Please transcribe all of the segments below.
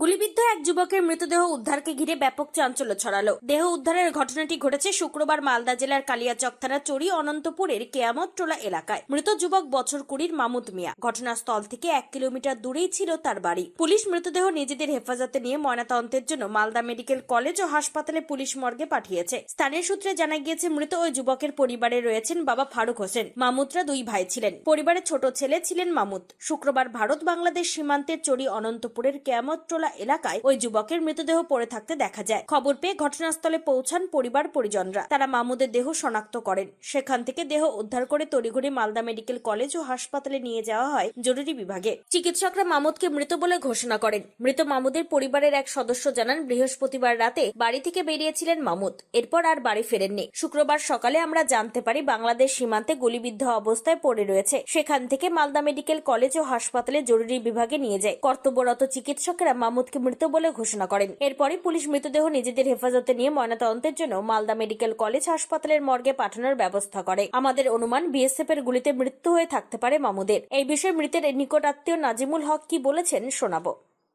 গুলিবিদ্ধ এক যুবকের মৃতদেহ উদ্ধারকে ঘিরে ব্যাপক চাঞ্চল্য ছড়ালো। দেহ উদ্ধারের ঘটনাটি ঘটেছে শুক্রবার মালদা জেলার কালিয়াচক থানা চড়ি অনন্তপুরের কেয়ামত টোলা এলাকায়। মৃত যুবক বছর কুড়ির মামুদ মিয়া। ঘটনাস্থল থেকে এক কিলোমিটার দূরেই ছিল তার বাড়ি। পুলিশ মৃতদেহ নিজেদের হেফাজতে নিয়ে ময়নাতদন্তের জন্য মালদা মেডিকেল কলেজ ও হাসপাতালে পুলিশ মর্গে পাঠিয়েছে। স্থানীয় সূত্রে জানা গিয়েছে, মৃত ওই যুবকের পরিবারে রয়েছেন বাবা ফারুক হোসেন। মামুদরা দুই ভাই ছিলেন। পরিবারের ছোট ছেলে ছিলেন মামুদ। শুক্রবার ভারত বাংলাদেশ সীমান্তের চড়ি অনন্তপুরের কেয়ামত টোলা এলাকায় ওই যুবকের মৃতদেহ পড়ে থাকতে দেখা যায়। খবর পেয়ে ঘটনাস্থলে পৌঁছান পরিবার পরিজনরা। তারা মামুদের দেহ শনাক্ত করেন। সেখান থেকে দেহ উদ্ধার করে তড়িঘড়ি মালদা মেডিকেল কলেজ ও হাসপাতালে নিয়ে যাওয়া হয় জরুরি বিভাগে। চিকিৎসকরা মামুদকে মৃত বলে ঘোষণা করেন। মৃত মামুদের পরিবারের এক সদস্য জানান, বৃহস্পতিবার রাতে বাড়ি থেকে বেরিয়েছিলেন মামুদ। এরপর আর বাড়ি ফেরেননি। শুক্রবার সকালে আমরা জানতে পারি বাংলাদেশ সীমান্তে গুলিবিদ্ধ অবস্থায় পড়ে রয়েছে। সেখান থেকে মালদা মেডিকেল কলেজ ও হাসপাতালে জরুরি বিভাগে নিয়ে যায়। কর্তব্যরত চিকিৎসকেরা মামুদকে মৃত বলে ঘোষণা করেন। এরপরই পুলিশ মৃতদেহ নিজেদের হেফাজতে নিয়ে ময়নাতদন্তের জন্য মালদা মেডিকেল কলেজ হাসপাতালের মর্গে পাঠানোর ব্যবস্থা করে। আমাদের অনুমান বিএসএফ এর গুলিতে মৃত্যু হয়ে থাকতে পারে মামুদের এই বিষয়ে মৃতের নিকট আত্মীয় নাজিমুল হক কি বলেছেন শোনাবো।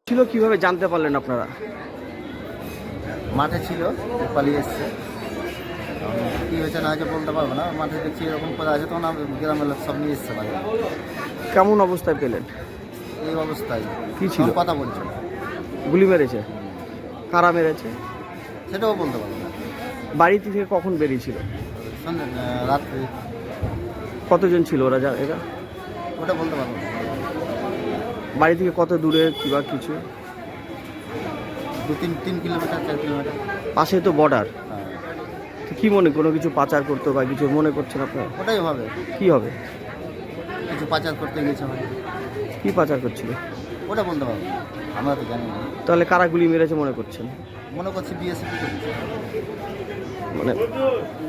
ছিল কীভাবে জানতে পারলেন আপনারা? মাঠে ছিল পালিয়ে এসছে। কী হয়েছে না হয়েছে বলতে পারব না। মাঠে দেখছি এরকম করে আছে তখন গ্রামের লোক সব নিয়ে এসছে কেমন অবস্থায় পেলেন? এই অবস্থায়। কি ছিল? কথা বলছিল। গুলি মেরেছে। কারা মেরেছে? সেটাও বলতে পারব না। বাড়ি থেকে কখন বেরিয়েছিল? রাত্রে। কতজন ছিল ওরা যা এরা? ওটা বলতে পারব না। বাড়ি থেকে কত দূরে কিবা কিছু? দু তিন তিন কিলোমিটার চার কিলোমিটার। পাশে তো বর্ডার হ্যাঁ। কি মনে কোনো কিছু পাচার করতো বা কিছু মনে করছেন আপনারা? ওটাই হবে। কি হবে? কিছু পাচার করতে গেছে। কি পাচার করছিল? ওটা বলতে পারব আমরা তো জানি না। তাহলে কারা গুলি মেরেছে মনে করছেন? মনে করছি বিএসএফ করেছে। মানে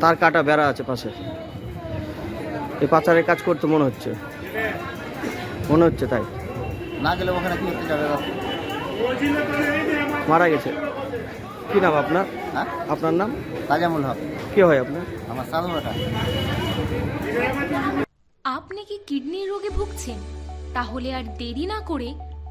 তার কাটা বেড়া আছে পাশে। এই পাচারের কাজ করতে মনে হচ্ছে। মনে হচ্ছে তাই। না গেলে ওখানে কি করতে যাবে? মারা গেছে। কি নাম আপনার? হ্যাঁ? আপনার নাম? তাজামুল হক। কি হয় আপনার? আমার সাধু বেটা আপনি কি কিডনি রোগে ভুগছেন? তাহলে আর দেরি না করে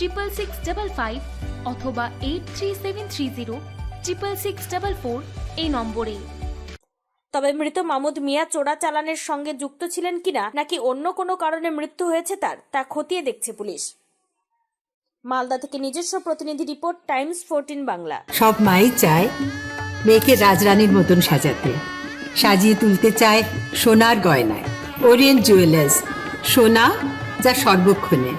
triple six double five অথবা eight three seven three zero triple six double four এই নম্বরে। তবে মৃত মামুদ মিয়া চোরা চালানের সঙ্গে যুক্ত ছিলেন কিনা নাকি অন্য কোনো কারণে মৃত্যু হয়েছে তার তা খতিয়ে দেখছে পুলিশ। মালদা থেকে নিজস্ব প্রতিনিধি রিপোর্ট টাইমস ফোরটিন বাংলা। সব মাই চায় মেয়েকে রাজরানীর মতন সাজাতে। সাজিয়ে তুলতে চায় সোনার গয়নায়। ওরিয়েন্ট জুয়েলার্স সোনা যা সর্বক্ষণের।